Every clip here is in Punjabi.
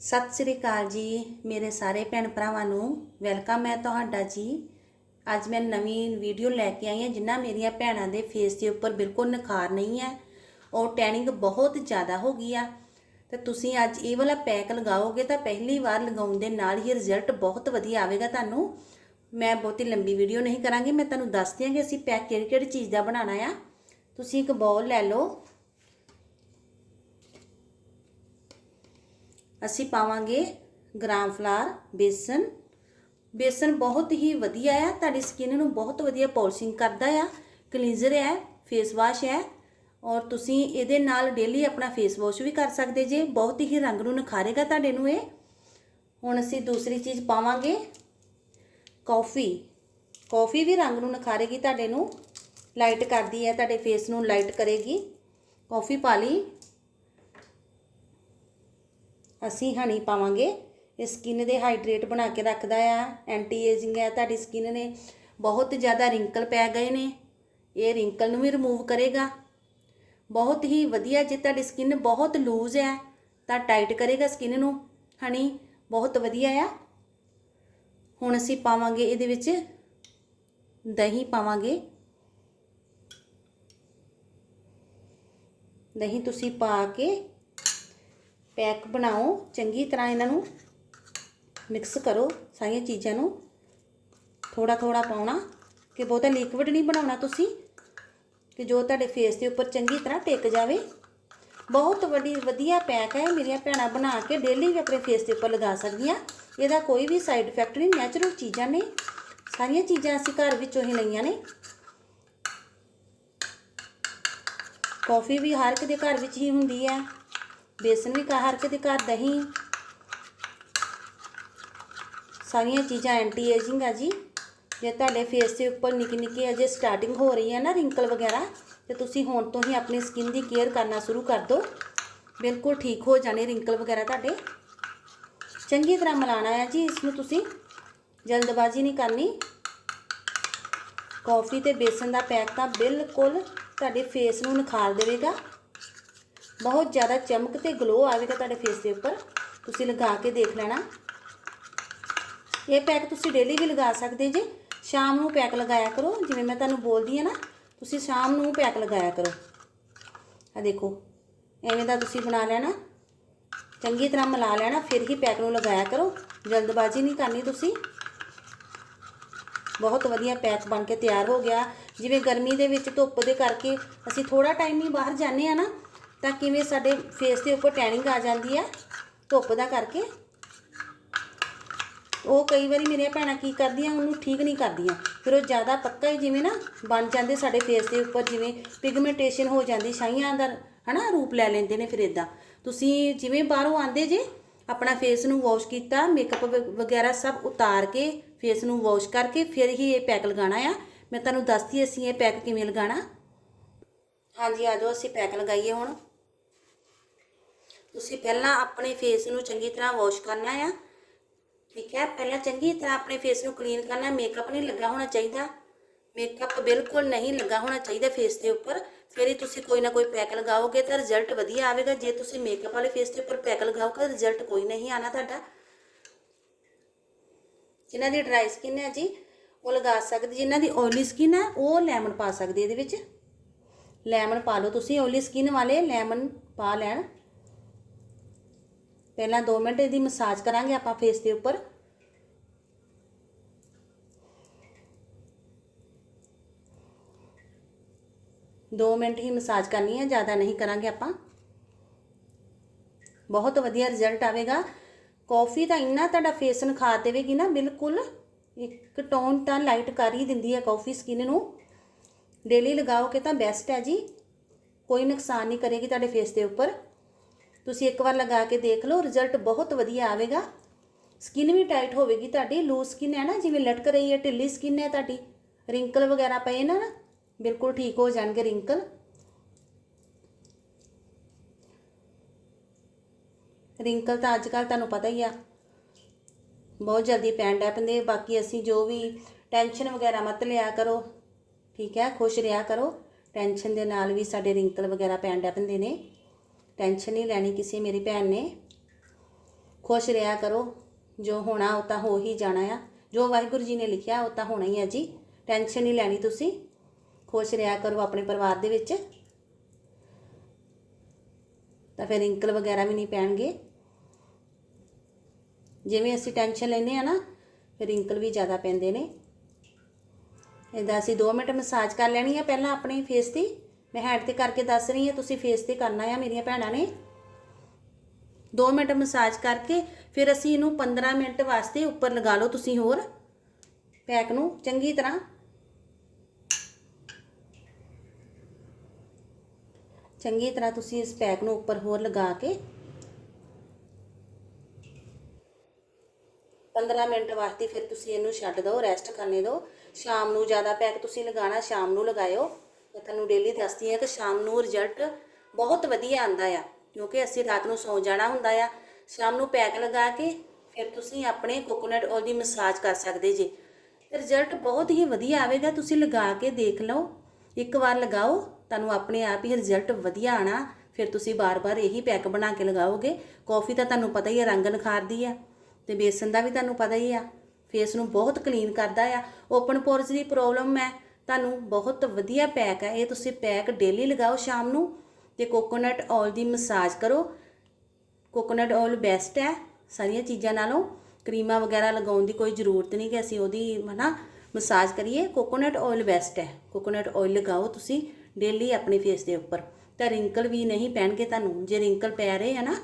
ਸਤਿ ਸ੍ਰੀ ਅਕਾਲ ਜੀ, ਮੇਰੇ ਸਾਰੇ ਭੈਣ ਭਰਾਵਾਂ ਨੂੰ ਵੈਲਕਮ ਹੈ ਤੁਹਾਡਾ ਜੀ। ਅੱਜ ਮੈਂ ਨਵੀਂ ਵੀਡੀਓ ਲੈ ਕੇ ਆਈ ਹਾਂ ਜਿਨ੍ਹਾਂ ਮੇਰੀਆਂ ਭੈਣਾਂ ਦੇ ਫੇਸ ਦੇ ਉੱਪਰ ਬਿਲਕੁਲ ਨਿਖਾਰ ਨਹੀਂ ਹੈ। ਔਰ ਟੈਨਿੰਗ ਬਹੁਤ ਜ਼ਿਆਦਾ ਹੋ ਗਈ ਆ। ਤੇ ਤੁਸੀਂ ਅੱਜ ਇਹ ਵਾਲਾ ਪੈਕ ਲਗਾਓਗੇ ਤਾਂ ਪਹਿਲੀ ਵਾਰ ਲਗਾਉਣ ਦੇ ਨਾਲ ਹੀ ਰਿਜ਼ਲਟ ਬਹੁਤ ਵਧੀਆ ਆਵੇਗਾ ਤੁਹਾਨੂੰ। ਮੈਂ ਬਹੁਤੀ ਲੰਬੀ ਵੀਡੀਓ ਨਹੀਂ ਕਰਾਂਗੀ, ਮੈਂ ਤੁਹਾਨੂੰ ਦੱਸਦੀ ਹਾਂ ਕਿ ਅਸੀਂ ਪੈਕ ਕਿਹੜੀ ਕਿਹੜੀ ਚੀਜ਼ ਦਾ ਬਣਾਉਣਾ ਆ। ਤੁਸੀਂ ਇੱਕ ਬਾਉਲ ਲੈ ਲਓ। ਅਸੀਂ ਪਾਵਾਂਗੇ ਗ੍ਰਾਮ ਫਲਾਰ, ਬੇਸਨ। ਬੇਸਨ ਬਹੁਤ ਹੀ ਵਧੀਆ ਆ, ਤੁਹਾਡੀ ਸਕਿਨ ਨੂੰ ਬਹੁਤ ਵਧੀਆ ਪੋਲਿਸ਼ਿੰਗ ਕਰਦਾ ਆ। ਕਲੀਨਜ਼ਰ ਹੈ ਫੇਸ ਵਾਸ਼ ਹੈ ਔਰ ਤੁਸੀਂ ਇਹਦੇ ਨਾਲ ਡੇਲੀ ਆਪਣਾ ਫੇਸ ਵਾਸ਼ ਵੀ ਕਰ ਸਕਦੇ ਜੇ, ਬਹੁਤ ਹੀ ਰੰਗ ਨੂੰ ਨਿਖਾਰੇਗਾ ਤੁਹਾਡੇ ਨੂੰ ਇਹ। ਹੁਣ ਅਸੀਂ ਦੂਸਰੀ ਚੀਜ਼ ਪਾਵਾਂਗੇ ਕੌਫੀ ਕੌਫੀ ਵੀ ਰੰਗ ਨੂੰ ਨਿਖਾਰੇਗੀ ਤੁਹਾਡੇ ਨੂੰ ਲਾਈਟ ਕਰਦੀ ਹੈ, ਤੁਹਾਡੇ ਫੇਸ ਨੂੰ ਲਾਈਟ ਕਰੇਗੀ। ਕੌਫੀ ਪਾ ਲਈ। ਅਸੀਂ ਹਨੀ ਪਾਵਾਂਗੇ। ਇਹ ਸਕਿਨ ਦੇ ਹਾਈਡਰੇਟ ਬਣਾ ਕੇ ਰੱਖਦਾ ਆ। ਐਂਟੀ ਏਜਿੰਗ ਹੈ, ਤੁਹਾਡੀ ਸਕਿਨ ਨੇ ਬਹੁਤ ਜ਼ਿਆਦਾ ਰਿੰਕਲ ਪੈ ਗਏ ਨੇ। ਇਹ ਰਿੰਕਲ ਨੂੰ ਵੀ ਰਿਮੂਵ ਕਰੇਗਾ। ਬਹੁਤ ਹੀ ਵਧੀਆ ਜੇ ਤੁਹਾਡੀ ਸਕਿਨ ਬਹੁਤ ਲੂਜ਼ ਹੈ, ਤਾਂ ਟਾਈਟ ਕਰੇਗਾ ਸਕਿਨ ਨੂੰ। ਹਨੀ ਬਹੁਤ ਵਧੀਆ ਆ। ਹੁਣ ਅਸੀਂ ਪਾਵਾਂਗੇ ਇਹਦੇ ਵਿੱਚ ਦਹੀਂ ਪਾਵਾਂਗੇ। ਦਹੀਂ ਤੁਸੀਂ ਪਾ ਕੇ ਪੈਕ ਬਣਾਓ। ਚੰਗੀ ਤਰ੍ਹਾਂ ਇਹਨਾਂ ਨੂੰ ਮਿਕਸ ਕਰੋ ਸਾਰੀਆਂ ਚੀਜ਼ਾਂ ਨੂੰ। ਥੋੜਾ ਥੋੜਾ ਪਾਉਣਾ ਕਿ ਬਹੁਤਾ ਲਿਕਵਿਡ ਨਹੀਂ ਬਣਾਉਣਾ ਤੁਸੀਂ, ਕਿ ਜੋ ਤੁਹਾਡੇ ਫੇਸ ਦੇ ਉੱਪਰ ਚੰਗੀ ਤਰ੍ਹਾਂ ਟਿਕ ਜਾਵੇ। ਬਹੁਤ ਵੱਡੀ, ਵਧੀਆ ਪੈਕ ਹੈ। ਮੇਰੀਆਂ ਭੈਣਾਂ ਬਣਾ ਕੇ ਡੇਲੀ ਵੀ ਆਪਣੇ ਫੇਸ ਦੇ ਉੱਪਰ ਲਗਾ ਸਕਦੀਆਂ। ਇਹਦਾ ਕੋਈ ਵੀ ਸਾਈਡ ਇਫੈਕਟ ਨਹੀਂ ਨੈਚੁਰਲ ਚੀਜ਼ਾਂ ਨੇ। ਸਾਰੀਆਂ ਚੀਜ਼ਾਂ ਅਸੀਂ ਘਰ ਵਿੱਚੋਂ ਹੀ ਲਈਆਂ ਨੇ। ਕਾਫੀ ਵੀ ਹਰ ਇੱਕ ਦੇ ਘਰ ਵਿੱਚ ਹੀ ਹੁੰਦੀ ਹੈ। ਬੇਸਨ ਵੀ ਹਰ ਇੱਕ ਦੇ ਘਰ ਦਹੀਂ। ਸਾਰੀਆਂ ਚੀਜ਼ਾਂ ਐਂਟੀ ਏਜਿੰਗ ਆ ਜੀ। ਜੇ ਤੁਹਾਡੇ ਫੇਸ ਦੇ ਉੱਪਰ ਨਿੱਕੀ ਨਿੱਕੀ ਅਜੇ ਸਟਾਰਟਿੰਗ ਹੋ ਰਹੀ ਹੈ ਨਾ ਰਿੰਕਲ ਵਗੈਰਾ, ਤੇ ਤੁਸੀਂ ਹੁਣ ਤੋਂ ਹੀ ਆਪਣੀ ਸਕਿਨ ਦੀ ਕੇਅਰ ਕਰਨਾ ਸ਼ੁਰੂ ਕਰ ਦਿਓ। ਬਿਲਕੁਲ ਠੀਕ ਹੋ ਜਾਣੇ ਰਿੰਕਲ ਵਗੈਰਾ ਤੁਹਾਡੇ। ਚੰਗੀ ਤਰ੍ਹਾਂ ਮਿਲਾਣਾ ਹੈ ਜੀ ਇਸ ਨੂੰ ਤੁਸੀਂ। ਜਲਦਬਾਜ਼ੀ ਨਹੀਂ ਕਰਨੀ। ਕਾਫੀ ਤੇ ਬੇਸਨ ਦਾ ਪੈਕ ਤਾਂ ਬਿਲਕੁਲ ਤੁਹਾਡੇ ਫੇਸ ਨੂੰ ਨਿਖਾਰ ਦੇਵੇਗਾ। ਬਹੁਤ ਜ਼ਿਆਦਾ ਚਮਕ ਤੇ ਗਲੋ ਆਵੇਗਾ ਤੁਹਾਡੇ ਫੇਸ ਦੇ ਉੱਪਰ। ਤੁਸੀਂ ਲਗਾ ਕੇ ਦੇਖ ਲੈਣਾ। ਇਹ ਪੈਕ ਤੁਸੀਂ ਡੇਲੀ ਵੀ ਲਗਾ ਸਕਦੇ ਜੇ। ਸ਼ਾਮ ਨੂੰ ਪੈਕ ਲਗਾਇਆ ਕਰੋ। ਜਿਵੇਂ ਮੈਂ ਤੁਹਾਨੂੰ ਬੋਲਦੀ ਆ ਨਾ, ਤੁਸੀਂ ਸ਼ਾਮ ਨੂੰ ਪੈਕ ਲਗਾਇਆ ਕਰੋ। ਆ ਦੇਖੋ, ਐਵੇਂ ਦਾ ਤੁਸੀਂ ਬਣਾ ਲੈਣਾ। ਚੰਗੀ ਤਰ੍ਹਾਂ ਮਿਲਾ ਲੈਣਾ, ਫਿਰ ਹੀ ਪੈਕ ਨੂੰ ਲਗਾਇਆ ਕਰੋ। ਜਲਦਬਾਜ਼ੀ ਨਹੀਂ ਕਰਨੀ ਤੁਸੀਂ। ਬਹੁਤ ਵਧੀਆ ਪੈਕ ਬਣ ਕੇ ਤਿਆਰ ਹੋ ਗਿਆ। ਜਿਵੇਂ ਗਰਮੀ ਦੇ ਵਿੱਚ ਧੁੱਪ ਦੇ ਕਰਕੇ ਅਸੀਂ ਥੋੜਾ ਟਾਈਮ ਹੀ ਬਾਹਰ ਜਾਂਦੇ ਆ ਨਾ ਤਾਂ ਕਿਵੇਂ ਸਾਡੇ ਫੇਸ ਦੇ ਉੱਪਰ ਟੈਨਿੰਗ ਆ ਜਾਂਦੀ ਹੈ ਧੁੱਪ ਦਾ ਕਰਕੇ। ਉਹ ਕਈ ਵਾਰੀ ਮੇਰੀਆਂ ਭੈਣਾਂ ਕੀ ਕਰਦੀਆਂ, ਉਹਨੂੰ ਠੀਕ ਨਹੀਂ ਕਰਦੀਆਂ। ਫਿਰ ਉਹ ਜ਼ਿਆਦਾ ਪੱਕਾ ਹੀ ਜਿਵੇਂ ਨਾ ਬਣ ਜਾਂਦੇ ਸਾਡੇ ਫੇਸ ਦੇ ਉੱਪਰ, ਜਿਵੇਂ ਪਿਗਮੈਂਟੇਸ਼ਨ ਹੋ ਜਾਂਦੀ, ਛਾਈਆਂ ਦਾ ਹਨਾ ਰੂਪ ਲੈ ਲੈਂਦੇ ਨੇ ਫਿਰ ਇਦਾਂ ਤੁਸੀਂ ਜਿਵੇਂ ਬਾਹਰੋਂ ਆਂਦੇ ਜੇ, ਆਪਣਾ ਫੇਸ ਨੂੰ ਵਾਸ਼ ਕੀਤਾ ਮੇਕਅਪ ਵਗੈਰਾ ਸਭ ਉਤਾਰ ਕੇ ਫੇਸ ਨੂੰ ਵਾਸ਼ ਕਰਕੇ ਫਿਰ ਹੀ ਇਹ ਪੈਕ ਲਗਾਉਣਾ ਆ। ਮੈਂ ਤੁਹਾਨੂੰ ਦੱਸਦੀ ਅਸੀਂ ਇਹ ਪੈਕ ਕਿਵੇਂ ਲਗਾਉਣਾ। ਹਾਂਜੀ, ਆ ਜਾਓ, ਅਸੀਂ ਪੈਕ ਲਗਾਈਏ ਹੁਣ। ਤੁਸੀਂ ਪਹਿਲਾਂ ਆਪਣੇ ਫੇਸ ਨੂੰ ਚੰਗੀ ਤਰ੍ਹਾਂ ਵਾਸ਼ ਕਰਨਾ ਆ। ਠੀਕ ਹੈ? ਪਹਿਲਾਂ ਚੰਗੀ ਤਰ੍ਹਾਂ ਆਪਣੇ ਫੇਸ ਨੂੰ ਕਲੀਨ ਕਰਨਾ। ਮੇਕਅਪ ਨਹੀਂ ਲੱਗਾ ਹੋਣਾ ਚਾਹੀਦਾ। ਮੇਕਅਪ ਬਿਲਕੁਲ ਨਹੀਂ ਲੱਗਾ ਹੋਣਾ ਚਾਹੀਦਾ ਫੇਸ ਦੇ ਉੱਪਰ। ਫਿਰ ਹੀ ਤੁਸੀਂ ਕੋਈ ਨਾ ਕੋਈ ਪੈਕ ਲਗਾਓਗੇ ਤਾਂ ਰਿਜ਼ਲਟ ਵਧੀਆ ਆਵੇਗਾ। ਜੇ ਤੁਸੀਂ ਮੇਕਅਪ ਵਾਲੇ ਫੇਸ ਦੇ ਉੱਪਰ ਪੈਕ ਲਗਾਓਗੇ ਰਿਜ਼ਲਟ ਕੋਈ ਨਹੀਂ ਆਣਾ ਤੁਹਾਡਾ। ਜਿਨ੍ਹਾਂ ਦੀ ਡਰਾਈ ਸਕਿਨ ਹੈ ਜੀ, ਉਹ ਲਗਾ ਸਕਦੇ। ਜਿਨ੍ਹਾਂ ਦੀ ਆਇਲੀ ਸਕਿਨ ਹੈ, ਉਹ ਲੈਮਨ ਪਾ ਸਕਦੇ ਇਹਦੇ ਵਿੱਚ। ਲੈਮਨ ਪਾ ਲਓ ਤੁਸੀਂ ਆਇਲੀ ਸਕਿਨ ਵਾਲੇ ਲੈਮਨ ਪਾ ਲੈਣ। ਪਹਿਲਾਂ 2 ਮਿੰਟ ਇਹਦੀ ਮਸਾਜ ਕਰਾਂਗੇ ਆਪਾਂ ਫੇਸ ਦੇ ਉੱਪਰ। ਦੋ ਮਿੰਟ ਹੀ ਮਸਾਜ ਕਰਨੀ ਹੈ, ਜ਼ਿਆਦਾ ਨਹੀਂ ਕਰਾਂਗੇ ਆਪਾਂ। ਬਹੁਤ ਵਧੀਆ ਰਿਜ਼ਲਟ ਆਵੇਗਾ। ਕਾਫੀ ਤਾਂ ਇੰਨਾ ਤੁਹਾਡਾ ਫੇਸ ਨਖਾ ਦੇਵੇਗੀ ਨਾ, ਬਿਲਕੁਲ ਇੱਕ ਟੋਨ ਤਾਂ ਲਾਈਟ ਕਰ ਹੀ ਦਿੰਦੀ ਹੈ ਕਾਫੀ ਸਕਿਨ ਨੂੰ। ਡੇਲੀ ਲਗਾਓ ਕਿ ਤਾਂ ਬੈਸਟ ਹੈ ਜੀ। ਕੋਈ ਨੁਕਸਾਨ ਨਹੀਂ ਕਰੇਗੀ ਤੁਹਾਡੇ ਫੇਸ ਦੇ ਉੱਪਰ। ਤੁਸੀਂ ਇੱਕ ਵਾਰ ਲਗਾ ਕੇ ਦੇਖ ਲਓ ਰਿਜ਼ਲਟ ਬਹੁਤ ਵਧੀਆ ਆਵੇਗਾ। ਸਕਿਨ ਵੀ ਟਾਈਟ ਹੋਵੇਗੀ ਤੁਹਾਡੀ ਲੂਜ਼ ਸਕਿਨ ਹੈ ਨਾ, ਜਿਵੇਂ ਲਟਕ ਰਹੀ ਹੈ, ਢਿੱਲੀ ਸਕਿਨ ਹੈ ਤੁਹਾਡੀ। ਰਿੰਕਲ ਵਗੈਰਾ ਪਏ ਨਾ ਨਾ ਬਿਲਕੁਲ ਠੀਕ ਹੋ ਜਾਣਗੇ ਰਿੰਕਲ ਰਿੰਕਲ ਤਾਂ ਅੱਜ ਕੱਲ ਤੁਹਾਨੂੰ ਪਤਾ ਹੀ ਆ, ਬਹੁਤ ਜਲਦੀ ਪੈਣ ਡੈ ਪੈਂਦੇ। ਬਾਕੀ ਅਸੀਂ ਜੋ ਵੀ ਟੈਨਸ਼ਨ ਵਗੈਰਾ ਮਤ ਲਿਆ ਕਰੋ, ਠੀਕ ਹੈ, ਖੁਸ਼ ਰਿਹਾ ਕਰੋ। ਟੈਨਸ਼ਨ ਦੇ ਨਾਲ ਵੀ ਸਾਡੇ ਰਿੰਕਲ ਵਗੈਰਾ ਪੈਣ ਡੈ ਪੈਂਦੇ ਨੇ। ਟੈਨਸ਼ਨ ਨਹੀਂ ਲੈਣੀ ਕਿਸੇ ਮੇਰੀ ਭੈਣ ਨੇ। ਖੁਸ਼ ਰਿਹਾ ਕਰੋ। ਜੋ ਹੋਣਾ ਉਹ ਤਾਂ ਹੋ ਹੀ ਜਾਣਾ ਆ। ਜੋ ਵਾਹਿਗੁਰੂ ਜੀ ਨੇ ਲਿਖਿਆ ਉਹ ਤਾਂ ਹੋਣਾ ਹੀ ਹੈ ਜੀ। ਟੈਨਸ਼ਨ ਨਹੀਂ ਲੈਣੀ ਤੁਸੀਂ। ਖੁਸ਼ ਰਿਹਾ ਕਰੋ ਆਪਣੇ ਪਰਿਵਾਰ ਦੇ ਵਿੱਚ। ਤਾਂ ਫਿਰ ਰਿੰਕਲ ਵਗੈਰਾ ਵੀ ਨਹੀਂ ਪੈਣਗੇ। ਜਿਵੇਂ ਅਸੀਂ ਟੈਨਸ਼ਨ ਲੈਂਦੇ ਆ ਨਾ, ਫਿਰ ਰਿੰਕਲ ਵੀ ਜ਼ਿਆਦਾ ਪੈਂਦੇ ਨੇ। ਇਹਦਾ ਅਸੀਂ 2 ਮਿੰਟ ਮਸਾਜ ਕਰ ਲੈਣੀ ਆ ਪਹਿਲਾਂ ਆਪਣੇ ਫੇਸ ਦੀ। ਮੈਂ ਹੈਡ ਤੇ ਕਰਕੇ ਦੱਸ ਰਹੀ ਹਾਂ, ਤੁਸੀਂ ਫੇਸ ਤੇ ਕਰਨਾ ਆ ਮੇਰੀਆਂ ਭੈਣਾਂ ਨੇ। 2 ਮਿੰਟ ਮਸਾਜ ਕਰਕੇ ਫਿਰ ਅਸੀਂ ਇਹਨੂੰ 15 ਮਿੰਟ ਵਾਸਤੇ ਉੱਪਰ ਲਗਾ ਲਓ ਤੁਸੀਂ ਹੋਰ। ਪੈਕ ਨੂੰ ਚੰਗੀ ਤਰ੍ਹਾਂ। ਚੰਗੀ ਤਰ੍ਹਾਂ ਤੁਸੀਂ ਇਸ ਪੈਕ ਨੂੰ ਉੱਪਰ ਹੋਰ ਲਗਾ ਕੇ 15 ਮਿੰਟ ਵਾਸਤੇ ਫਿਰ ਤੁਸੀਂ ਇਹਨੂੰ ਛੱਡ ਦਿਓ ਰੈਸਟ ਕਰਨੇ ਦਿਓ। ਸ਼ਾਮ ਨੂੰ ਜ਼ਿਆਦਾ ਪੈਕ ਤੁਸੀਂ ਲਗਾਉਣਾ, ਸ਼ਾਮ ਨੂੰ ਲਗਾਇਓ। ਮੈਂ ਤੁਹਾਨੂੰ ਡੇਲੀ ਦੱਸਦੀ ਹਾਂ ਕਿ ਸ਼ਾਮ ਨੂੰ ਰਿਜ਼ਲਟ ਬਹੁਤ ਵਧੀਆ ਆਂਦਾ ਆ, ਕਿਉਂਕਿ ਅਸੀਂ ਰਾਤ ਨੂੰ ਸੌਂ ਜਾਣਾ ਹੁੰਦਾ ਆ। ਸ਼ਾਮ ਨੂੰ ਪੈਕ ਲਗਾ ਕੇ ਫਿਰ ਤੁਸੀਂ ਆਪਣੇ ਕੋਕੋਨਟ ਆਇਲ ਦੀ ਮਸਾਜ ਕਰ ਸਕਦੇ ਜੀ। ਰਿਜ਼ਲਟ ਬਹੁਤ ਹੀ ਵਧੀਆ ਆਵੇਗਾ, ਤੁਸੀਂ ਲਗਾ ਕੇ ਦੇਖ ਲਓ। ਇੱਕ ਵਾਰ ਲਗਾਓ, ਤੁਹਾਨੂੰ ਆਪਣੇ ਆਪ ਹੀ ਰਿਜ਼ਲਟ ਵਧੀਆ ਆਣਾ ਫਿਰ ਤੁਸੀਂ ਬਾਰ-ਬਾਰ ਇਹੀ ਪੈਕ ਬਣਾ ਕੇ ਲਗਾਓਗੇ। ਕਾਫੀ ਤਾਂ ਤੁਹਾਨੂੰ ਪਤਾ ਹੀ ਹੈ ਰੰਗ ਨਖਾਰਦੀ ਆ ਤੇ ਬੇਸਨ ਦਾ ਵੀ ਤੁਹਾਨੂੰ ਪਤਾ ਹੀ ਆ। ਫੇਸ ਨੂੰ ਬਹੁਤ ਕਲੀਨ ਕਰਦਾ ਆ। ਓਪਨ ਪੋਰਸ ਦੀ ਪ੍ਰੋਬਲਮ ਹੈ। ਤੁਹਾਨੂੰ ਬਹੁਤ ਵਧੀਆ ਪੈਕ ਹੈ ਇਹ ਤੁਸੀਂ ਪੈਕ ਡੇਲੀ ਲਗਾਓ ਸ਼ਾਮ ਨੂੰ ਤੇ ਕੋਕੋਨਟ ਆਇਲ ਦੀ ਮਸਾਜ ਕਰੋ। ਕੋਕੋਨਟ ਆਇਲ ਬੈਸਟ ਹੈ ਸਾਰੀਆਂ ਚੀਜ਼ਾਂ ਨਾਲੋਂ। ਕਰੀਮਾਂ ਵਗੈਰਾ ਲਗਾਉਣ ਦੀ ਕੋਈ ਜ਼ਰੂਰਤ ਨਹੀਂ ਕਿ ਅਸੀਂ ਉਹਦੀ ਹਨਾ ਮਸਾਜ ਕਰੀਏ। ਕੋਕੋਨਟ ਆਇਲ ਬੈਸਟ ਹੈ। ਕੋਕੋਨਟ ਆਇਲ ਲਗਾਓ ਤੁਸੀਂ ਡੇਲੀ ਆਪਣੇ ਫੇਸ ਦੇ ਉੱਪਰ। ਤਾਂ ਰਿੰਕਲ ਵੀ ਨਹੀਂ ਪੈਣਗੇ ਤੁਹਾਨੂੰ। ਜੇ ਰਿੰਕਲ ਪੈ ਰਹੇ ਹੈ ਨਾ,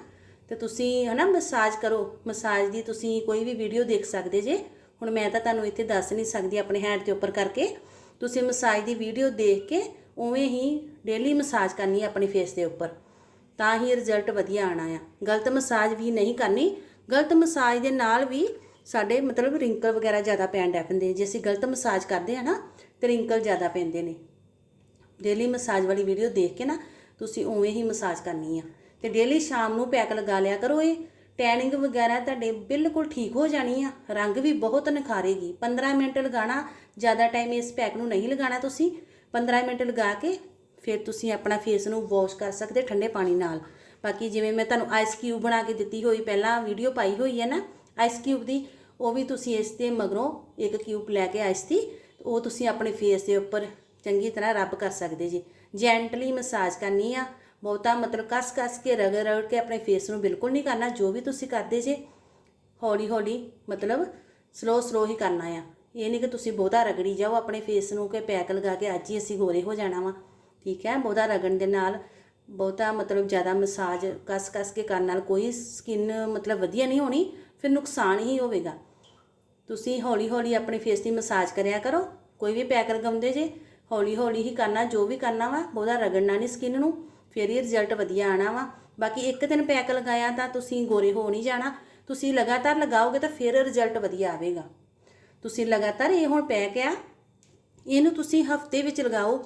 ਤੇ ਤੁਸੀਂ ਹਨਾ ਮਸਾਜ ਕਰੋ। ਮਸਾਜ ਦੀ ਤੁਸੀਂ ਕੋਈ ਵੀ ਵੀਡੀਓ ਦੇਖ ਸਕਦੇ ਜੇ। ਹੁਣ ਮੈਂ ਤਾਂ ਤੁਹਾਨੂੰ ਇੱਥੇ ਦੱਸ ਨਹੀਂ ਸਕਦੀ ਆਪਣੇ ਹੈਂਡ ਦੇ ਉੱਪਰ ਕਰਕੇ। ਤੁਸੀਂ ਮਸਾਜ ਦੀ ਵੀਡੀਓ ਦੇਖ ਕੇ ਉਵੇਂ ਹੀ ਡੇਲੀ ਮਸਾਜ ਕਰਨੀ ਹੈ ਆਪਣੇ ਫੇਸ ਦੇ ਉੱਪਰ। ਤਾਂ ਹੀ ਰਿਜ਼ਲਟ ਵਧੀਆ ਆਣਾ ਆ। ਗਲਤ ਮਸਾਜ ਵੀ ਨਹੀਂ ਕਰਨੀ। ਗਲਤ ਮਸਾਜ ਦੇ ਨਾਲ ਵੀ ਸਾਡੇ ਮਤਲਬ ਰਿੰਕਲ ਵਗੈਰਾ ਜ਼ਿਆਦਾ ਪੈਣ ਡੈ ਪੈਂਦੇ ਜੇ ਅਸੀਂ ਗਲਤ ਮਸਾਜ ਕਰਦੇ ਆ ਨਾ, ਤੇ ਰਿੰਕਲ ਜ਼ਿਆਦਾ ਪੈਂਦੇ ਨੇ। ਡੇਲੀ ਮਸਾਜ ਵਾਲੀ ਵੀਡੀਓ ਦੇਖ ਕੇ ਨਾ, ਤੁਸੀਂ ਉਵੇਂ ਹੀ ਮਸਾਜ ਕਰਨੀ ਆ। ਤੇ ਡੇਲੀ ਸ਼ਾਮ ਨੂੰ ਪੈਕ ਲਗਾ ਲਿਆ ਕਰੋ ਇਹ। ਟੈਨਿੰਗ ਵਗੈਰਾ ਤੁਹਾਡੇ ਬਿਲਕੁਲ ਠੀਕ ਹੋ ਜਾਣੀ ਆ, ਰੰਗ ਵੀ ਬਹੁਤ ਨਿਖਾਰੇਗੀ। 15 ਮਿੰਟ ਲਗਾਣਾ ਜ਼ਿਆਦਾ ਟਾਈਮ ਇਸ ਪੈਕ ਨੂੰ ਨਹੀਂ ਲਗਾਣਾ ਤੁਸੀਂ। 15 ਮਿੰਟ ਲਗਾ ਕੇ ਫਿਰ ਤੁਸੀਂ ਆਪਣਾ ਫੇਸ ਨੂੰ ਵਾਸ਼ ਕਰ ਸਕਦੇ ਠੰਡੇ ਪਾਣੀ ਨਾਲ। ਬਾਕੀ ਜਿਵੇਂ ਮੈਂ ਤੁਹਾਨੂੰ ਆਈਸ ਕਿਊਬ ਬਣਾ ਕੇ ਦਿੱਤੀ ਹੋਈ, ਪਹਿਲਾਂ ਵੀਡੀਓ ਪਾਈ ਹੋਈ ਹੈ ਨਾ ਆਈਸ ਕਿਊਬ ਦੀ, ਉਹ ਵੀ ਤੁਸੀਂ ਇਸ ਦੇ ਮਗਰੋਂ ਇੱਕ ਕਿਊਬ ਲੈ ਕੇ ਆਈਸ ਦੀ, ਉਹ ਤੁਸੀਂ ਆਪਣੇ ਫੇਸ ਦੇ ਉੱਪਰ ਚੰਗੀ ਤਰ੍ਹਾਂ ਰੱਬ ਕਰ ਸਕਦੇ ਜੀ। ਜੈਂਟਲੀ ਮਸਾਜ ਕਰਨੀ ਆ ਬਹੁਤਾ ਮਤਲਬ ਕਸ ਕਸ ਕੇ ਰਗੜ ਰਗੜ ਕੇ ਆਪਣੇ ਫੇਸ ਨੂੰ ਬਿਲਕੁਲ ਨਹੀਂ ਕਰਨਾ, ਜੋ ਵੀ ਤੁਸੀਂ ਕਰਦੇ ਜੇ, ਹੌਲੀ ਹੌਲੀ ਮਤਲਬ ਸਲੋ ਸਲੋ ਹੀ ਕਰਨਾ ਆ। ਇਹ ਨਹੀਂ ਕਿ ਤੁਸੀਂ ਬਹੁਤਾ ਰਗੜੀ ਜਾਓ ਆਪਣੇ ਫੇਸ ਨੂੰ ਕਿ ਪੈਕ ਲਗਾ ਕੇ ਅੱਜ ਹੀ ਅਸੀਂ ਗੋਰੇ ਹੋ ਜਾਣਾ ਵਾ। ਠੀਕ ਹੈ, ਬਹੁਤਾ ਰਗੜਨ ਦੇ ਨਾਲ ਬਹੁਤਾ ਮਤਲਬ ਜ਼ਿਆਦਾ ਮਸਾਜ ਕਸ ਕਸ ਕੇ ਕਰਨ ਨਾਲ ਕੋਈ ਸਕਿਨ ਮਤਲਬ ਵਧੀਆ ਨਹੀਂ ਹੋਣੀ, ਫਿਰ ਨੁਕਸਾਨ ਹੀ ਹੋਵੇਗਾ। ਤੁਸੀਂ ਹੌਲੀ ਹੌਲੀ ਆਪਣੇ ਫੇਸ ਦੀ ਮਸਾਜ ਕਰਿਆ ਕਰੋ, ਕੋਈ ਵੀ ਪੈਕ ਲਗਾਉਂਦੇ ਜੇ, ਹੌਲੀ ਹੌਲੀ ਹੀ ਕਰਨਾ, ਜੋ ਵੀ ਕਰਨਾ ਵਾ, ਬਹੁਤਾ ਰਗੜਨਾ ਨਹੀਂ ਸਕਿਨ ਨੂੰ। ਫਿਰ ਹੀ ਰਿਜ਼ਲਟ ਵਧੀਆ ਆਣਾ ਵਾ। ਬਾਕੀ ਇੱਕ ਦਿਨ ਪੈਕ ਲਗਾਇਆ ਤਾਂ ਤੁਸੀਂ ਗੋਰੇ ਹੋ ਨਹੀਂ ਜਾਣਾ। ਤੁਸੀਂ ਲਗਾਤਾਰ ਲਗਾਓਗੇ ਤਾਂ ਫਿਰ ਰਿਜ਼ਲਟ ਵਧੀਆ ਆਵੇਗਾ। ਤੁਸੀਂ ਲਗਾਤਾਰ ਇਹ ਹੁਣ ਪੈਕ ਆ। ਇਹਨੂੰ ਤੁਸੀਂ ਹਫ਼ਤੇ ਵਿੱਚ ਲਗਾਓ।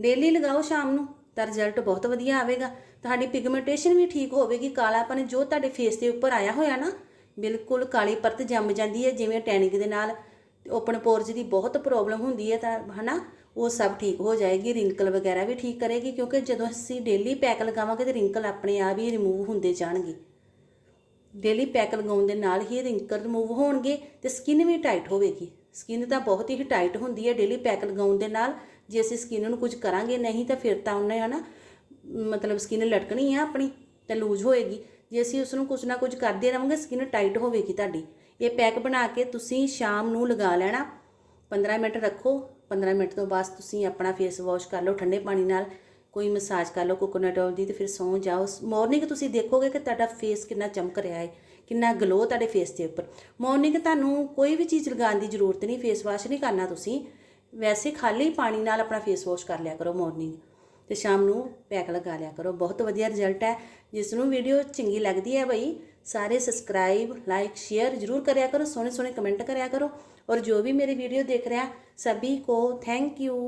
ਡੇਲੀ ਲਗਾਓ ਸ਼ਾਮ ਨੂੰ, ਤਾਂ ਰਿਜ਼ਲਟ ਬਹੁਤ ਵਧੀਆ ਆਵੇਗਾ। ਤੁਹਾਡੀ ਪਿਗਮੈਂਟੇਸ਼ਨ ਵੀ ਠੀਕ ਹੋਵੇਗੀ। ਕਾਲਾਪਨ ਜੋ ਤੁਹਾਡੇ ਫੇਸ ਦੇ ਉੱਪਰ ਆਇਆ ਹੋਇਆ ਨਾ, ਬਿਲਕੁਲ ਕਾਲੀ ਪਰਤ ਜੰਮ ਜਾਂਦੀ ਹੈ, ਜਿਵੇਂ ਟੈਨਿਕ ਦੇ ਨਾਲ। ਓਪਨ ਪੋਰਜ਼ ਦੀ ਬਹੁਤ ਪ੍ਰੋਬਲਮ ਹੁੰਦੀ ਹੈ ਤਾਂ, ਹਨਾ? ਉਹ ਸਭ ਠੀਕ ਹੋ ਜਾਏਗੀ ਰਿੰਕਲ ਵਗੈਰਾ ਵੀ ਠੀਕ ਕਰੇਗੀ, ਕਿਉਂਕਿ ਜਦੋਂ ਅਸੀਂ ਡੇਲੀ ਪੈਕ ਲਗਾਵਾਂਗੇ ਤੇ ਰਿੰਕਲ ਆਪਣੇ ਆਪ ਹੀ ਰਿਮੂਵ ਹੁੰਦੇ ਜਾਣਗੇ। ਡੇਲੀ ਪੈਕ ਲਗਾਉਣ ਦੇ ਨਾਲ ਹੀ ਰਿੰਕਲ ਰਿਮੂਵ ਹੋਣਗੇ ਤੇ ਸਕਿਨ ਵੀ ਟਾਈਟ ਹੋਵੇਗੀ। ਸਕਿਨ ਤਾਂ ਬਹੁਤ ਹੀ ਟਾਈਟ ਹੁੰਦੀ ਹੈ ਡੇਲੀ ਪੈਕ ਲਗਾਉਣ ਦੇ ਨਾਲ। ਜੇ ਅਸੀਂ ਸਕਿਨ ਨੂੰ ਕੁਝ ਕਰਾਂਗੇ ਨਹੀਂ ਤਾਂ ਫਿਰ ਤਾਂ ਉਹਨੇ ਹਨਾ, ਮਤਲਬ ਸਕਿਨ ਲਟਕਣੀ ਆ ਆਪਣੀ ਤੇ ਲੂਜ਼ ਹੋਏਗੀ। ਜੇ ਅਸੀਂ ਉਸ ਨੂੰ ਕੁਝ ਨਾ ਕੁਝ ਕਰਦੇ ਰਹਾਂਗੇ ਸਕਿਨ ਟਾਈਟ ਹੋਵੇਗੀ ਤੁਹਾਡੀ। ਇਹ ਪੈਕ ਬਣਾ ਕੇ ਤੁਸੀਂ ਸ਼ਾਮ ਨੂੰ ਲਗਾ ਲੈਣਾ। 15 ਮਿੰਟ ਰੱਖੋ 15 ਮਿੰਟ ਤੋਂ ਬਾਅਦ ਤੁਸੀਂ ਆਪਣਾ ਫੇਸ ਵਾਸ਼ ਕਰ ਲਓ ਠੰਡੇ ਪਾਣੀ ਨਾਲ, ਕੋਈ ਮਸਾਜ ਕਰ ਲਓ ਕੋਕੋਨਟ ਆਇਲ ਦੀ ਤੇ ਫਿਰ ਸੌਂ ਜਾਓ। ਮਾਰਨਿੰਗ ਤੁਸੀਂ ਦੇਖੋਗੇ ਕਿ ਤੁਹਾਡਾ ਫੇਸ ਕਿੰਨਾ ਚਮਕ ਰਿਹਾ ਹੈ, ਕਿੰਨਾ ਗਲੋ ਤੁਹਾਡੇ ਫੇਸ ਦੇ ਉੱਪਰ। ਮਾਰਨਿੰਗ ਤੁਹਾਨੂੰ ਕੋਈ ਵੀ ਚੀਜ਼ ਲਗਾਉਣ ਦੀ ਜ਼ਰੂਰਤ ਨਹੀਂ ਫੇਸ ਵਾਸ਼ ਨਹੀਂ ਕਰਨਾ ਤੁਸੀਂ। ਵੈਸੇ ਖਾਲੀ ਪਾਣੀ ਨਾਲ ਆਪਣਾ ਫੇਸ ਵਾਸ਼ ਕਰ ਲਿਆ ਕਰੋ ਮਾਰਨਿੰਗ ਤੇ ਸ਼ਾਮ ਨੂੰ ਪੈਕ ਲਗਾ ਲਿਆ ਕਰੋ। ਬਹੁਤ ਵਧੀਆ ਰਿਜ਼ਲਟ ਹੈ। ਜਿਸ ਨੂੰ ਵੀਡੀਓ ਚੰਗੀ ਲੱਗਦੀ ਹੈ ਬਈ, ਸਾਰੇ ਸਬਸਕ੍ਰਾਈਬ ਲਾਈਕ ਸ਼ੇਅਰ ਜਰੂਰ ਕਰਿਆ ਕਰੋ ਸੋਹਣੇ ਸੋਹਣੇ ਕਮੈਂਟ ਕਰਿਆ ਕਰੋ। ਔਰ ਜੋ ਵੀ ਮੇਰੀ ਵੀਡੀਓ ਦੇਖ ਰਿਹਾ ਸਭੀ ਕੋ ਥੈਂਕ ਯੂ